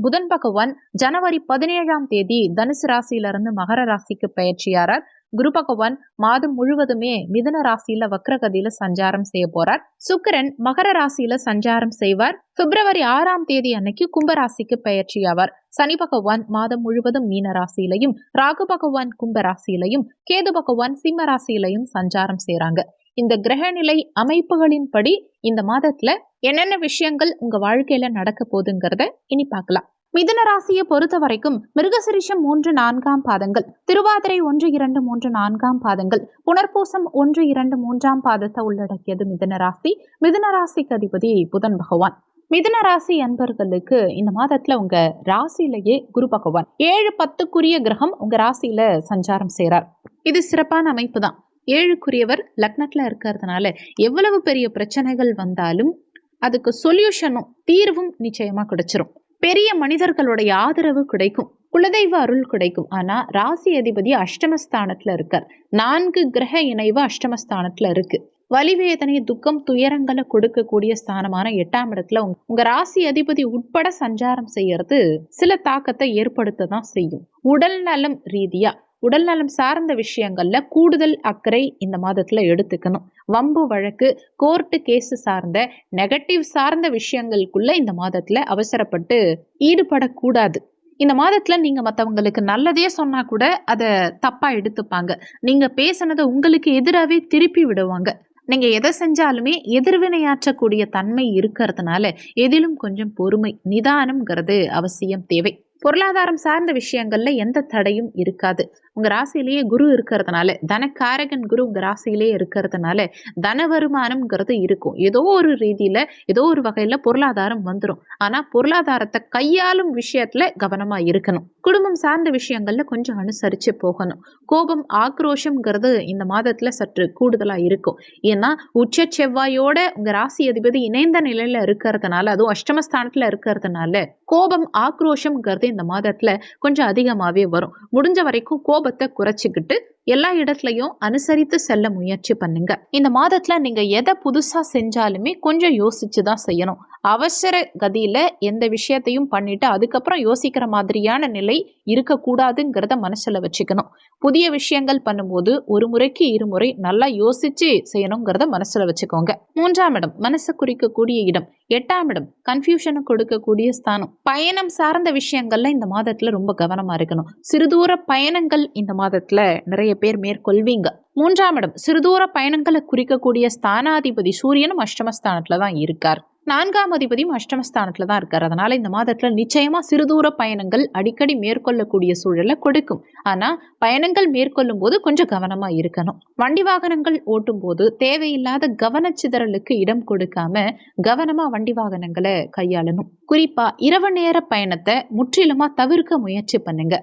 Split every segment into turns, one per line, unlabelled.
புதன் பகவான் ஜனவரி பதினேழாம் தேதி தனுசு ராசியிலிருந்து மகர ராசிக்கு பயிற்சியாரார். குரு பகவான் மாதம் முழுவதுமே மிதன ராசியில வக்ரகதியில சஞ்சாரம் செய்ய போறார். சுக்கிரன் மகர ராசியில சஞ்சாரம் செய்வார். பிப்ரவரி ஆறாம் தேதி அன்னைக்கு கும்பராசிக்கு பயிற்சியாவார். சனி பகவான் மாதம் முழுவதும் மீன ராசியிலையும் ராகு பகவான் கும்பராசியிலையும் கேது பகவான் சிம்ம ராசியிலையும் சஞ்சாரம் செய்றாங்க. இந்த கிரகநிலை அமைப்புகளின்படி இந்த மாதத்துல என்னென்ன விஷயங்கள் உங்க வாழ்க்கையில நடக்க போகுதுங்கிறத இனி பார்க்கலாம். மிதுன ராசியை பொறுத்த வரைக்கும் மிருகசிரிஷம் மூன்று நான்காம் பாதங்கள் திருவாதிரை ஒன்று இரண்டு மூன்று நான்காம் பாதங்கள் புனர்பூசம் ஒன்று இரண்டு மூன்றாம் பாதத்தை உள்ளடக்கியது மிதுன ராசி. மிதுன ராசிக்கு அதிபதி புதன் பகவான். மிதுன ராசி அன்பர்களுக்கு இந்த மாதத்துல உங்க ராசியிலேயே குரு பகவான். ஏழு பத்துக்குரிய கிரகம் உங்க ராசியில சஞ்சாரம் செய்கிறார் இது சிறப்பான அமைப்பு தான். ஏழுக்குரியவர் லக்னத்துல இருக்கிறதுனால எவ்வளவு பெரிய பிரச்சனைகள் வந்தாலும் அதுக்கு சொல்யூஷனும் தீர்வும் நிச்சயமா கிடைச்சிரும். பெரிய மனிதர்களுடைய ஆதரவு கிடைக்கும் குலதெய்வ அருள் கிடைக்கும். ஆனா ராசி அதிபதி அஷ்டமஸ்தானத்துல இருக்கார். நான்கு கிரக இணைவு அஷ்டமஸ்தானத்துல இருக்கு. வலிவேதனை துக்கம் துயரங்களை கொடுக்கக்கூடிய ஸ்தானமான எட்டாம் இடத்துல உங்க- ராசி அதிபதி உட்பட சஞ்சாரம் செய்யறது சில தாக்கத்தை ஏற்படுத்த தான் செய்யும். உடல் நலம் ரீதியா உடல் நலம் சார்ந்த விஷயங்கள்ல கூடுதல் அக்கறை இந்த மாதத்துல எடுத்துக்கணும். வம்பு வழக்கு கோர்ட்டு கேஸ் சார்ந்த நெகட்டிவ் சார்ந்த விஷயங்களுக்குள்ள இந்த மாதத்துல அவசரப்பட்டு ஈடுபடக்கூடாது. இந்த மாதத்துல நீங்க மற்றவங்களுக்கு நல்லதே சொன்னா கூட அதை தப்பா எடுத்துப்பாங்க. நீங்க பேசுனதை உங்களுக்கு எதிராகவே திருப்பி விடுவாங்க. நீங்க எதை செஞ்சாலுமே எதிர்வினையாற்றக்கூடிய தன்மை இருக்கிறதுனால எதிலும் கொஞ்சம் பொறுமை நிதானம்ங்கிறது அவசியம் தேவை. பொருளாதாரம் சார்ந்த விஷயங்கள்ல எந்த தடையும் இருக்காது. உங்க ராசியிலேயே குரு இருக்கிறதுனால தனக்காரகன் குரு உங்க ராசியிலேயே இருக்கிறதுனால தன வருமானம்ங்கிறது இருக்கும். ஏதோ ஒரு ரீதியில ஏதோ ஒரு வகையில பொருளாதாரம் வந்துடும் ஆனா பொருளாதாரத்தை கையாளும் விஷயத்துல கவனமா இருக்கணும். குடும்பம் சார்ந்த விஷயங்கள்ல கொஞ்சம் அனுசரிச்சு போகணும். கோபம் ஆக்ரோஷம்ங்கிறது இந்த மாதத்துல சற்று கூடுதலா இருக்கும். ஏன்னா உச்ச செவ்வாயோட உங்க ராசி அதிபதி இணைந்த நிலையில இருக்கிறதுனால அதுவும் அஷ்டமஸ்தானத்துல இருக்கிறதுனால கோபம் ஆக்ரோஷம்ங்கிறது இந்த மாதத்துல கொஞ்சம் அதிகமாவே வரும். முடிஞ்ச வரைக்கும் கோபத்தை குறைச்சிக்கிட்டு எல்லா இடத்துலையும் அனுசரித்து செல்ல முயற்சி பண்ணுங்க. இந்த மாதத்துல நீங்க எதை புதுசா செஞ்சாலுமே கொஞ்சம் யோசிச்சு தான் செய்யணும். அவசர கதியில எந்த விஷயத்தையும் பண்ணிட்டு அதுக்கப்புறம் யோசிக்கிற மாதிரியான நிலை இருக்கக்கூடாதுங்கிறத மனசுல வச்சுக்கணும். புதிய விஷயங்கள் பண்ணும்போது ஒரு முறைக்கு இருமுறை நல்லா யோசிச்சு செய்யணுங்கிறத மனசுல வச்சுக்கோங்க. மூன்றாம் இடம் மனசை குறிக்கக்கூடிய இடம். எட்டாம் இடம் கன்ஃபியூஷனை கொடுக்கக்கூடிய ஸ்தானம். பயணம் சார்ந்த விஷயங்கள்ல இந்த மாதத்துல ரொம்ப கவனமா இருக்கணும். சிறுதூர பயணங்கள் இந்த மாதத்துல நிறைய பேர் மேற்கொள்வீங்க. மூன்றாம் இடம் சிறுதூர பயணங்களை குறிக்கக்கூடிய ஸ்தானாதிபதி சூரியனும் அஷ்டமஸ்தானத்துல தான் இருக்கார். நான்காம் அதிபதியும் அஷ்டமஸ்தானத்தில் தான் இருக்கார். அதனால இந்த மாதத்தில் நிச்சயமா சிறுதூர பயணங்கள் அடிக்கடி மேற்கொள்ளக்கூடிய சூழலை கொடுக்கும். ஆனால் பயணங்கள் மேற்கொள்ளும் போது கொஞ்சம் கவனமாக இருக்கணும். வண்டி வாகனங்கள் ஓட்டும் போது தேவையில்லாத கவனச்சிதறலுக்கு இடம் கொடுக்காம கவனமாக வண்டி வாகனங்களை கையாளணும். குறிப்பாக இரவு நேர பயணத்தை முற்றிலுமாக தவிர்க்க முயற்சி பண்ணுங்க.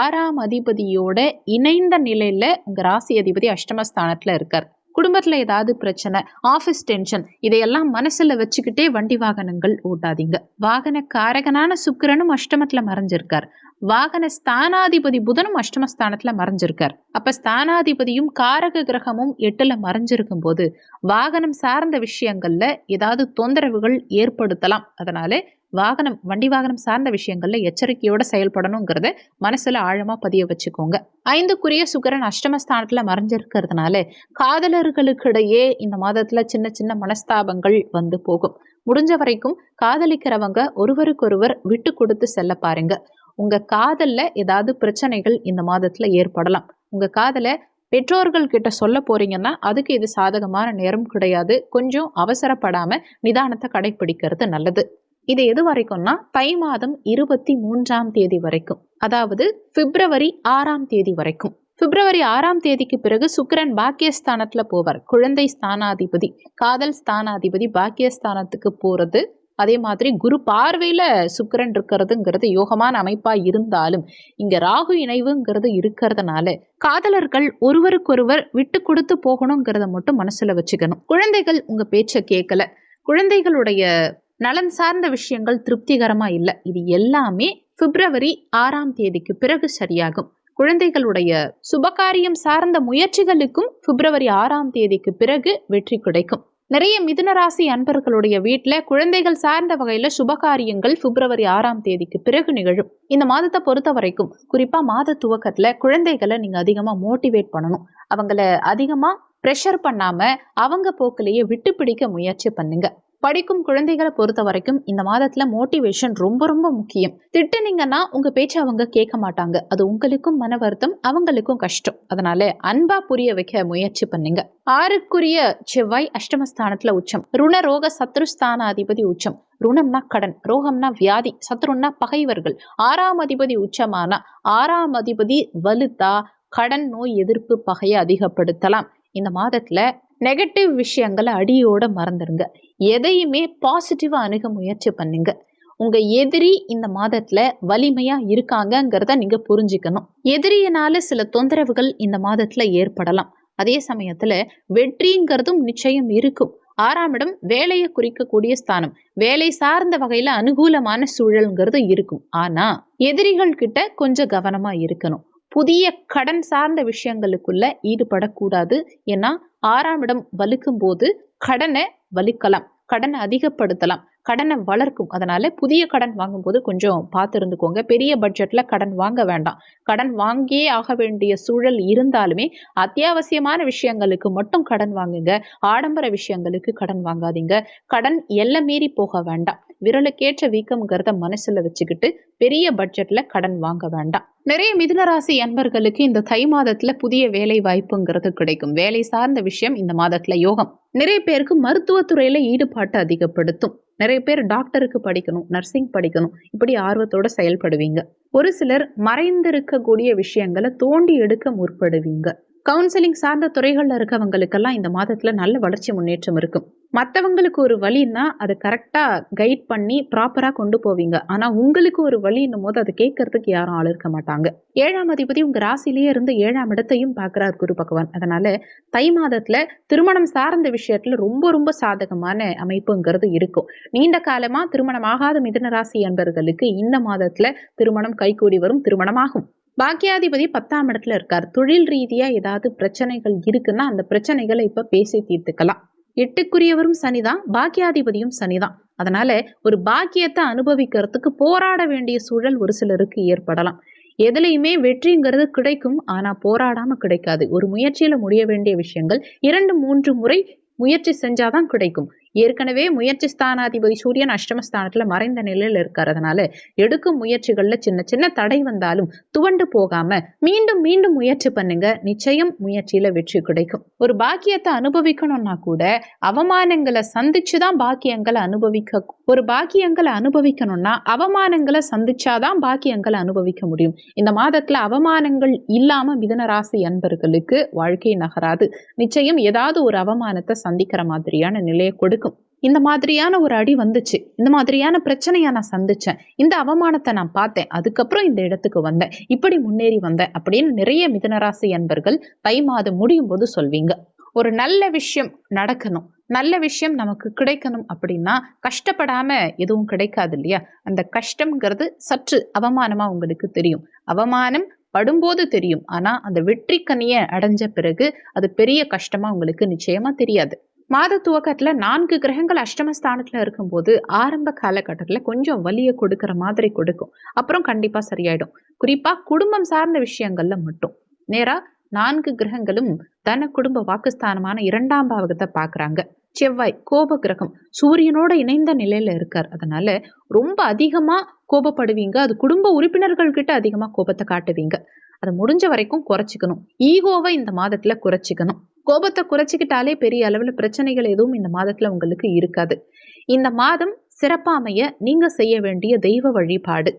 ஆறாம் அதிபதியோட இணைந்த நிலையில் உங்கள் ராசி அதிபதி அஷ்டமஸ்தானத்தில் இருக்கார். குடும்பத்தில் ஏதாவது பிரச்சனை ஆஃபீஸ் டென்ஷன் இதையெல்லாம் மனசில் வச்சுக்கிட்டே வண்டி வாகனங்கள் ஓட்டாதீங்க. வாகன காரகனான சுக்கிரனும் அஷ்டமத்தில் மறைஞ்சிருக்கார். வாகன ஸ்தானாதிபதி புதனும் அஷ்டமஸ்தானத்தில் மறைஞ்சிருக்கார். அப்போ ஸ்தானாதிபதியும் காரக கிரகமும் எட்டில் மறைஞ்சிருக்கும் போது வாகனம் சார்ந்த விஷயங்களில் ஏதாவது தொந்தரவுகள் ஏற்படுத்தலாம். அதனால வாகனம் வண்டி வாகனம் சார்ந்த விஷயங்கள்ல எச்சரிக்கையோட செயல்படணுங்கிறத மனசுல ஆழமா பதிய வச்சுக்கோங்க. ஐந்துக்குரிய சுகரன் அஷ்டமஸ்தானத்துல மறைஞ்சிருக்கிறதுனால காதலர்களுக்கிடையே இந்த மாதத்துல சின்ன சின்ன மனஸ்தாபங்கள் வந்து போகும். முடிஞ்ச வரைக்கும் காதலிக்கிறவங்க ஒருவருக்கொருவர் விட்டு கொடுத்து செல்ல பாருங்க. உங்க காதல்ல ஏதாவது பிரச்சனைகள் இந்த மாதத்துல ஏற்படலாம். உங்க காதலை பெற்றோர்கள் கிட்ட சொல்ல போறீங்கன்னா அதுக்கு இது சாதகமான நேரம் கிடையாது. கொஞ்சம் அவசரப்படாம நிதானத்தை கடைபிடிக்கிறது நல்லது. இது எது வரைக்கும்னா தை மாதம் இருபத்தி மூன்றாம் தேதி வரைக்கும். அதாவது பிப்ரவரி ஆறாம் தேதி வரைக்கும். பிப்ரவரி ஆறாம் தேதிக்கு பிறகு சுக்கரன் பாக்கியஸ்தானத்துல போவார். குழந்தை ஸ்தானாதிபதி காதல் ஸ்தானாதிபதி பாக்கியஸ்தானத்துக்கு போறது. அதே மாதிரி குரு பார்வையில சுக்கரன் இருக்கிறதுங்கிறது யோகமான அமைப்பா இருந்தாலும் இங்க ராகு இணைவுங்கிறது இருக்கிறதுனால காதலர்கள் ஒருவருக்கொருவர் விட்டு கொடுத்து போகணுங்கிறத மட்டும் மனசுல வச்சுக்கணும். குழந்தைகள் உங்க பேச்சை கேட்கல குழந்தைகளுடைய நலன் சார்ந்த விஷயங்கள் திருப்திகரமாக இல்லை. இது எல்லாமே பிப்ரவரி ஆறாம் தேதிக்கு பிறகு சரியாகும். குழந்தைகளுடைய சுபகாரியம் சார்ந்த முயற்சிகளுக்கும் பிப்ரவரி ஆறாம் தேதிக்கு பிறகு வெற்றி கிடைக்கும். நிறைய மிதுன ராசி அன்பர்களுடைய வீட்டில் குழந்தைகள் சார்ந்த வகையில் சுபகாரியங்கள் பிப்ரவரி ஆறாம் தேதிக்கு பிறகு நிகழும். இந்த மாதத்தை பொறுத்த வரைக்கும் குறிப்பாக மாத துவக்கத்தில் குழந்தைகளை நீங்கள் அதிகமாக மோட்டிவேட் பண்ணணும். அவங்கள அதிகமாக ப்ரெஷர் பண்ணாமல் அவங்க போக்கிலேயே விட்டு பிடிக்க முயற்சி பண்ணுங்க. படிக்கும் குழந்தைகளை பொறுத்த வரைக்கும் இந்த மாதத்துல மோட்டிவேஷன் ரொம்ப ரொம்ப முக்கியம். திட்டுனீங்கன்னா உங்க பேச்சை அவங்க கேட்க மாட்டாங்க. அது உங்களுக்கும் மன வருத்தம் அவங்களுக்கும் கஷ்டம். அதனால அன்பா புரிய வைக்க முயற்சி பண்ணுங்க. ஆறுக்குரிய செவ்வாய் அஷ்டமஸ்தானத்துல உச்சம். ருண ரோக சத்ருஸ்தான அதிபதி உச்சம். ருணம்னா கடன் ரோகம்னா வியாதி சத்ருன்னா பகைவர்கள். ஆறாம் அதிபதி உச்சமானா ஆறாம் அதிபதி வலுத்தா கடன் நோய் எதிர்ப்பு பகையை அதிகப்படுத்தலாம். இந்த மாதத்துல நெகட்டிவ் விஷயங்களை அடியோட மறந்துடுங்க எதையுமே பாசிட்டிவாக அணுக முயற்சி பண்ணுங்க. உங்கள் எதிரி இந்த மாதத்தில் வலிமையாக இருக்காங்கங்கிறத நீங்கள் புரிஞ்சுக்கணும். எதிரியினால சில தொந்தரவுகள் இந்த மாதத்தில் ஏற்படலாம். அதே சமயத்தில் வெற்றிங்கிறதும் நிச்சயம் இருக்கும். ஆறாம் இடம் வேலையை குறிக்கக்கூடிய ஸ்தானம். வேலை சார்ந்த வகையில் அனுகூலமான சூழல்ங்கிறது இருக்கும். ஆனால் எதிரிகள் கிட்ட கொஞ்சம் கவனமாக இருக்கணும். புதிய கடன் சார்ந்த விஷயங்களுக்குள்ள ஈடுபடக்கூடாது. ஏன்னா ஆறாம் இடம் வலுக்கும் போது கடனை வலுக்கலாம். கடனை அதிகப்படுத்தலாம். கடனை வளர்க்கும். அதனால புதிய கடன் வாங்கும்போது கொஞ்சம் பார்த்து இருந்துக்கோங்க பெரிய பட்ஜெட்ல கடன் வாங்க வேண்டாம். கடன் வாங்கியே ஆக வேண்டிய சூழல் இருந்தாலுமே அத்தியாவசியமான விஷயங்களுக்கு மட்டும் கடன் வாங்குங்க. ஆடம்பர விஷயங்களுக்கு கடன் வாங்காதீங்க. கடன் எல்லை மீறி போக வேண்டாம். விரலுக்கேற்ற வீக்கம்ங்கிறத மனசுல வச்சுக்கிட்டு பெரிய பட்ஜெட்ல கடன் வாங்க வேண்டாம். நிறைய மிதுனராசி அன்பர்களுக்கு இந்த தை மாதத்துல புதிய வேலை வாய்ப்புங்கிறது கிடைக்கும். வேலை சார்ந்த விஷயம் இந்த மாதத்துல யோகம். நிறைய பேருக்கு மருத்துவத்துறையில ஈடுபாட்டு அதிகப்படுத்தும். நிறைய பேர் டாக்டருக்கு படிக்கணும் நர்சிங் படிக்கணும் இப்படி ஆர்வத்தோட செயல்படுவீங்க. ஒரு சிலர் மறைந்திருக்கக்கூடிய விஷயங்களை தோண்டி எடுக்க முற்படுவீங்க. கவுன்சிலிங் சார்ந்த துறைகளில் இருக்கவங்களுக்கெல்லாம் இந்த மாதத்தில் நல்ல வளர்ச்சி முன்னேற்றம் இருக்கும். மற்றவங்களுக்கு ஒரு வழின்னா அதை கரெக்டாக கைட் பண்ணி ப்ராப்பராக கொண்டு போவீங்க. ஆனால் உங்களுக்கு ஒரு வழின்னும் போது அதை கேட்கறதுக்கு யாரும் ஆள் இருக்க மாட்டாங்க. ஏழாம் அதிபதி உங்கள் ராசிலேயே இருந்து ஏழாம் இடத்தையும் பார்க்குறார் குரு பகவான். அதனால தை மாதத்தில் திருமணம் சார்ந்த விஷயத்தில் ரொம்ப ரொம்ப சாதகமான அமைப்புங்கிறது இருக்கும். நீண்ட காலமாக திருமணம் ஆகாத மிதன ராசி என்பவர்களுக்கு இந்த மாதத்தில் திருமணம் கைகூடி வரும் திருமணமாகும். பாக்கியாதிபதி பத்தாம் இடத்துல இருக்கார். தொழில் ரீதியா ஏதாவது பிரச்சனைகள் இருக்குன்னா அந்த பிரச்சனைகளை இப்ப பேசி தீர்த்துக்கலாம். எட்டுக்குரியவரும் சனிதான் பாக்கியாதிபதியும் சனிதான். அதனால ஒரு பாக்கியத்தை அனுபவிக்கிறதுக்கு போராட வேண்டிய சூழல் ஒரு சிலருக்கு ஏற்படலாம். எதுலையுமே வெற்றிங்கிறது கிடைக்கும் ஆனா போராடாம கிடைக்காது. ஒரு முயற்சியில முடிய வேண்டிய விஷயங்கள் இரண்டு மூன்று முறை முயற்சி செஞ்சாதான் கிடைக்கும். ஏற்கனவே முயற்சி ஸ்தானாதிபதி சூரியன் அஷ்டமஸ்தானத்துல மறைந்த நிலையில இருக்கிறதுனால எடுக்கும் முயற்சிகள்ல சின்ன சின்ன தடை வந்தாலும் துவண்டு போகாம மீண்டும் மீண்டும் முயற்சி பண்ணுங்க. நிச்சயம் முயற்சியில வெற்றி கிடைக்கும். ஒரு பாக்கியத்தை அனுபவிக்கணும்னா கூட அவமானங்களை சந்திச்சுதான் பாக்கியங்களை அனுபவிக்க ஒரு பாக்கியங்களை அனுபவிக்கணும்னா அவமானங்களை சந்திச்சாதான் பாக்கியங்களை அனுபவிக்க முடியும். இந்த மாதத்துல அவமானங்கள் இல்லாம மிதனராசி அன்பர்களுக்கு வாழ்க்கை நகராது. நிச்சயம் ஏதாவது ஒரு அவமானத்தை சந்திக்கிற மாதிரியான நிலையை கொடு இந்த மாதிரியான ஒரு அடி வந்துச்சு. இந்த மாதிரியான பிரச்சனையை நான் சந்திச்சேன். இந்த அவமானத்தை நான் பார்த்தேன். அதுக்கப்புறம் இந்த இடத்துக்கு வந்தேன். இப்படி முன்னேறி வந்தேன் அப்படின்னு நிறைய மிதனராசி அன்பர்கள் தை மாதம் முடியும் போது சொல்வீங்க. ஒரு நல்ல விஷயம் நடக்கணும். நல்ல விஷயம் நமக்கு கிடைக்கணும் அப்படின்னா கஷ்டப்படாம எதுவும் கிடைக்காது இல்லையா? அந்த கஷ்டம்ங்கிறது சற்று அவமானமா உங்களுக்கு தெரியும். அவமானம் படும்போது தெரியும். ஆனா அந்த வெற்றி கனியை அடைஞ்ச பிறகு அது பெரிய கஷ்டமா உங்களுக்கு நிச்சயமா தெரியாது. மாத துவக்கத்தில் நான்கு கிரகங்கள் அஷ்டமஸ்தானத்தில் இருக்கும்போது ஆரம்ப காலகட்டத்தில் கொஞ்சம் வலியை கொடுக்குற மாதிரி கொடுக்கும். அப்புறம் கண்டிப்பாக சரியாயிடும். குறிப்பாக குடும்பம் சார்ந்த விஷயங்கள்ல மட்டும். நேராக நான்கு கிரகங்களும் தன குடும்ப வாக்குஸ்தானமான இரண்டாம் பாவகத்தை பார்க்குறாங்க. செவ்வாய் கோப கிரகம். சூரியனோட இணைந்த நிலையில இருக்கார். அதனால ரொம்ப அதிகமாக கோபப்படுவீங்க. அது குடும்ப உறுப்பினர்கள் கிட்ட அதிகமாக கோபத்தை காட்டுவீங்க. அதை முடிஞ்ச வரைக்கும் குறைச்சிக்கணும். ஈகோவை இந்த மாதத்துல குறைச்சிக்கணும். கோபத்தை குறைச்சிக்கிட்டாலே பெரிய அளவில் பிரச்சனைகள் எதுவும் இந்த மாதத்தில் உங்களுக்கு இருக்காது. இந்த மாதம் சிறப்பாமைய நீங்க நீங்கள் செய்ய வேண்டிய தெய்வ வழிபாடு.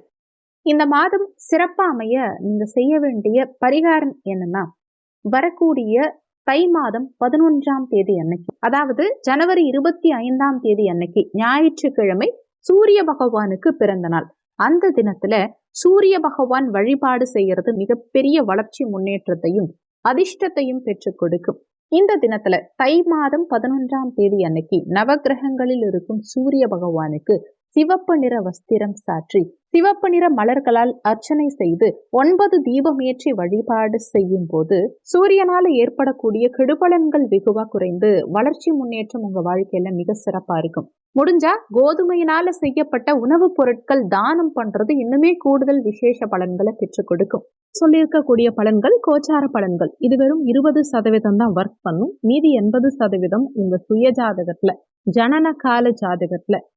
இந்த மாதம் சிறப்பாமைய நீங்க நீங்கள் செய்ய வேண்டிய பரிகாரம் என்னன்னா வரக்கூடிய தை மாதம் பதினொன்றாம் தேதி அன்னைக்கு அதாவது ஜனவரி இருபத்தி ஐந்தாம் தேதி அன்னைக்கு ஞாயிற்றுக்கிழமை சூரிய பகவானுக்கு பிறந்த நாள். அந்த தினத்துல சூரிய பகவான் வழிபாடு செய்யறது மிகப்பெரிய வளர்ச்சி முன்னேற்றத்தையும் அதிர்ஷ்டத்தையும் பெற்றுக் கொடுக்கும். இந்த தினத்துல தை மாதம் பதினொன்றாம் தேதி அன்னைக்கு நவகிரகங்களில் இருக்கும் சூரிய பகவானுக்கு சிவப்பு நிற வஸ்திரம் சாற்றி சிவப்பு நிற மலர்களால் அர்ச்சனை செய்து ஒன்பது தீபம் ஏற்றி வழிபாடு செய்யும் போது சூரியனால ஏற்படக்கூடிய கெடுபலன்கள் வெகுவா குறைந்து வளர்ச்சி முன்னேற்றம் உங்க வாழ்க்கையில மிக சிறப்பா இருக்கும். முடிஞ்சா கோதுமையினால செய்யப்பட்ட உணவுப் பொருட்கள் தானம் பண்றது இன்னுமே கூடுதல் விசேஷ பலன்களை பெற்றுக் கொடுக்கும். சொல்லியிருக்கக்கூடிய பலன்கள் கோச்சார பலன்கள். இது வெறும் இருபது சதவீதம் தான் ஒர்க் பண்ணும். மீதி எண்பது சதவீதம் உங்க சுய ஜாதகத்துல ஜனன கால ஜாதகத்துல.